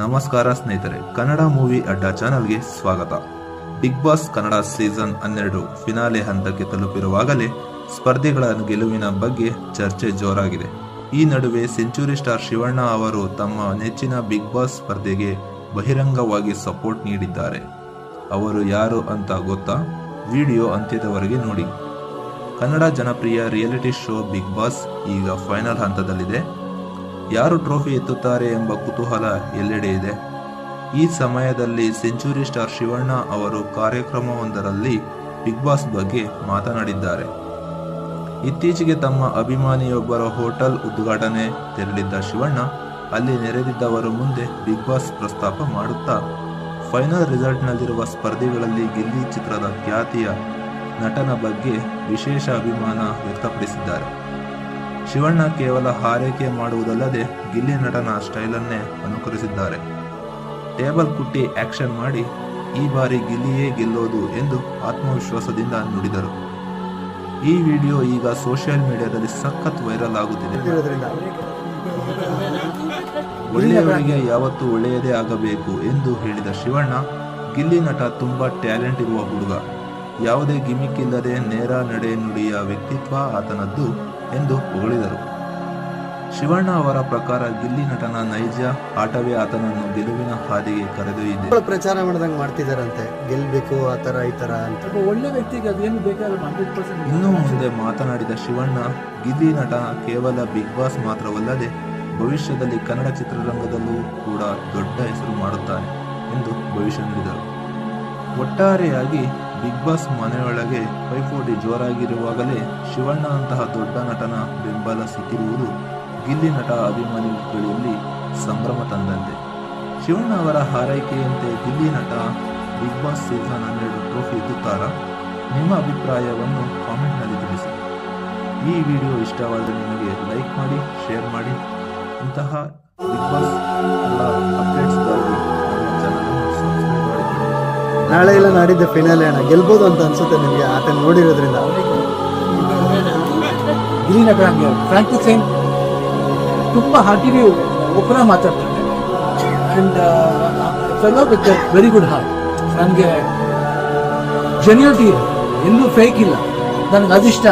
ನಮಸ್ಕಾರ ಸ್ನೇಹಿತರೆ, ಕನ್ನಡ ಮೂವಿ ಅಡ್ಡ ಚಾನಲ್ಗೆ ಸ್ವಾಗತ. ಬಿಗ್ ಬಾಸ್ ಕನ್ನಡ ಸೀಸನ್ ಹನ್ನೆರಡು ಫಿನಾಲೆ ಹಂತಕ್ಕೆ ತಲುಪಿರುವಾಗಲೇ ಸ್ಪರ್ಧಿಗಳ ಗೆಲುವಿನ ಬಗ್ಗೆ ಚರ್ಚೆ ಜೋರಾಗಿದೆ. ಈ ನಡುವೆ ಸೆಂಚುರಿ ಸ್ಟಾರ್ ಶಿವಣ್ಣ ಅವರು ತಮ್ಮ ನೆಚ್ಚಿನ ಬಿಗ್ ಬಾಸ್ ಸ್ಪರ್ಧೆಗೆ ಬಹಿರಂಗವಾಗಿ ಸಪೋರ್ಟ್ ನೀಡಿದ್ದಾರೆ. ಅವರು ಯಾರು ಅಂತ ಗೊತ್ತಾ? ವಿಡಿಯೋ ಅಂತ್ಯದವರೆಗೆ ನೋಡಿ. ಕನ್ನಡ ಜನಪ್ರಿಯ ರಿಯಾಲಿಟಿ ಶೋ ಬಿಗ್ ಬಾಸ್ ಈಗ ಫೈನಲ್ ಹಂತದಲ್ಲಿದೆ. ಯಾರು ಟ್ರೋಫಿ ಎತ್ತುತ್ತಾರೆ ಎಂಬ ಕುತೂಹಲ ಎಲ್ಲೆಡೆ ಇದೆ. ಈ ಸಮಯದಲ್ಲಿ ಸೆಂಚುರಿ ಸ್ಟಾರ್ ಶಿವಣ್ಣ ಅವರು ಕಾರ್ಯಕ್ರಮವೊಂದರಲ್ಲಿ ಬಿಗ್ ಬಾಸ್ ಬಗ್ಗೆ ಮಾತನಾಡಿದ್ದಾರೆ. ಇತ್ತೀಚೆಗೆ ತಮ್ಮ ಅಭಿಮಾನಿಯೊಬ್ಬರ ಹೋಟೆಲ್ ಉದ್ಘಾಟನೆ ತೆರಳಿದ್ದ ಶಿವಣ್ಣ, ಅಲ್ಲಿ ನೆರೆದಿದ್ದವರ ಮುಂದೆ ಬಿಗ್ ಬಾಸ್ ಪ್ರಸ್ತಾಪ ಮಾಡುತ್ತಾ, ಫೈನಲ್ ರಿಸಲ್ಟ್ನಲ್ಲಿರುವ ಸ್ಪರ್ಧಿಗಳಲ್ಲಿ ಗಿಲ್ಲಿ ಚಿತ್ರದ ಖ್ಯಾತಿಯ ನಟನ ಬಗ್ಗೆ ವಿಶೇಷ ಅಭಿಮಾನ ವ್ಯಕ್ತಪಡಿಸಿದ್ದಾರೆ. ಶಿವಣ್ಣ ಕೇವಲ ಹಾರೈಕೆ ಮಾಡುವುದಲ್ಲದೆ ಗಿಲ್ಲಿ ನಟನ ಸ್ಟೈಲನ್ನೇ ಅನುಕರಿಸಿದ್ದಾರೆ. ಟೇಬಲ್ ಕುಟ್ಟಿ ಆಕ್ಷನ್ ಮಾಡಿ ಈ ಬಾರಿ ಗಿಲ್ಲಿಯೇ ಗೆಲ್ಲೋದು ಎಂದು ಆತ್ಮವಿಶ್ವಾಸದಿಂದ ನುಡಿದರು. ಈ ವಿಡಿಯೋ ಈಗ ಸೋಷಿಯಲ್ ಮೀಡಿಯಾದಲ್ಲಿ ಸಖತ್ ವೈರಲ್ ಆಗುತ್ತಿದೆ. ಒಳ್ಳೆಯವರಿಗೆ ಯಾವತ್ತೂ ಒಳ್ಳೆಯದೇ ಆಗಬೇಕು ಎಂದು ಹೇಳಿದ ಶಿವಣ್ಣ, ಗಿಲ್ಲಿ ನಟ ತುಂಬಾ ಟ್ಯಾಲೆಂಟ್ ಇರುವ ಹುಡುಗ. ಯಾವುದೇ ಗಿಮಿಕ್ ಇಲ್ಲದೆ ನೇರ ನಡೆ ನುಡಿಯ ವ್ಯಕ್ತಿತ್ವ ಆತನದ್ದು ಎಂದು ಹೊಗಳಿದರು. ಶಿವಣ್ಣ ಅವರ ಪ್ರಕಾರ ಗಿಲ್ಲಿ ನಟನ ನೈಜ ಆಟವೇ ಆತನನ್ನು ಗೆಲುವಿನ ಹಾದಿಗೆ ಕರೆದೊಯ್ದಿದೆ. ಮಕ್ಕಳು ಪ್ರಚಾರ ಮಾಡ್ದಂಗೆ ಮಾಡ್ತಿದಾರಂತೆ. ಗೆಲ್ಬೇಕು ಆ ಥರ ಈ ಥರ ಅಂತ. ಒಳ್ಳೆ ವ್ಯಕ್ತಿಗೆ ಅದೇನು ಬೇಕಾದ್ರೆ ಇನ್ನು ಮುಂದೆ ಮಾತನಾಡಿದ ಶಿವಣ್ಣ ಗಿಲ್ಲಿ ನಟ ಕೇವಲ ಬಿಗ್ ಬಾಸ್ ಮಾತ್ರವಲ್ಲದೆ ಭವಿಷ್ಯದಲ್ಲಿ ಕನ್ನಡ ಚಿತ್ರರಂಗದಲ್ಲೂ ಕೂಡ ದೊಡ್ಡ ಹೆಸರು ಮಾಡುತ್ತಾನೆ ಎಂದು ಭವಿಷ್ಯ ನುಡಿದರು. ಒಟ್ಟಾರೆಯಾಗಿ ಬಿಗ್ ಬಾಸ್ ಮನೆಯೊಳಗೆ ಪೈಪೋಟಿ ಜೋರಾಗಿರುವಾಗಲೇ ಶಿವಣ್ಣ ಅಂತಹ ದೊಡ್ಡ ನಟನ ಬೆಂಬಲ ಸಿಕ್ಕಿರುವುದು ಗಿಲ್ಲಿ ನಟ ಅಭಿಮಾನಿಗಳಲ್ಲಿ ಸಂಭ್ರಮ ತಂದಂತೆ. ಶಿವಣ್ಣ ಅವರ ಹಾರೈಕೆಯಂತೆ Gilli Nata Bigg Boss season ಹನ್ನೆರಡು ಟ್ರೋಫಿ ಎತ್ತುತ್ತಾರಾ? ನಿಮ್ಮ ಅಭಿಪ್ರಾಯವನ್ನು ಕಾಮೆಂಟ್ನಲ್ಲಿ ತಿಳಿಸಿ. ಈ ವಿಡಿಯೋ ಇಷ್ಟವಾದರೆ ನಿಮಗೆ ಲೈಕ್ ಮಾಡಿ, ಶೇರ್ ಮಾಡಿ. ಇಂತಹ ಬಿಗ್ ಬಾಸ್ ಮಾಡಿಕೊಳ್ಳಿ ಆಡಿದ್ದೆ ಫಿನಾಲೆ ಅಣ್ಣ. ಗೆಲ್ಬೋದು ಅಂತ ಅನ್ಸುತ್ತೆ ನಿಮಗೆ ಆಟ ನೋಡಿರೋದ್ರಿಂದ. ನಟ ಹಂಗೆ. ಫ್ರಾಂಕಿ ಸೇನ್ ತುಂಬ ಹಾಕಿರಿ ಒಬ್ಬರ ಮಾತಾಡ್ತಾರೆ. And fellow with very good heart ನನಗೆ ಜೆನ್ಯೂಟಿ ಎಲ್ಲೂ ಫೇಕ್ ಇಲ್ಲ. ನನಗೆ ಅದಿಷ್ಟ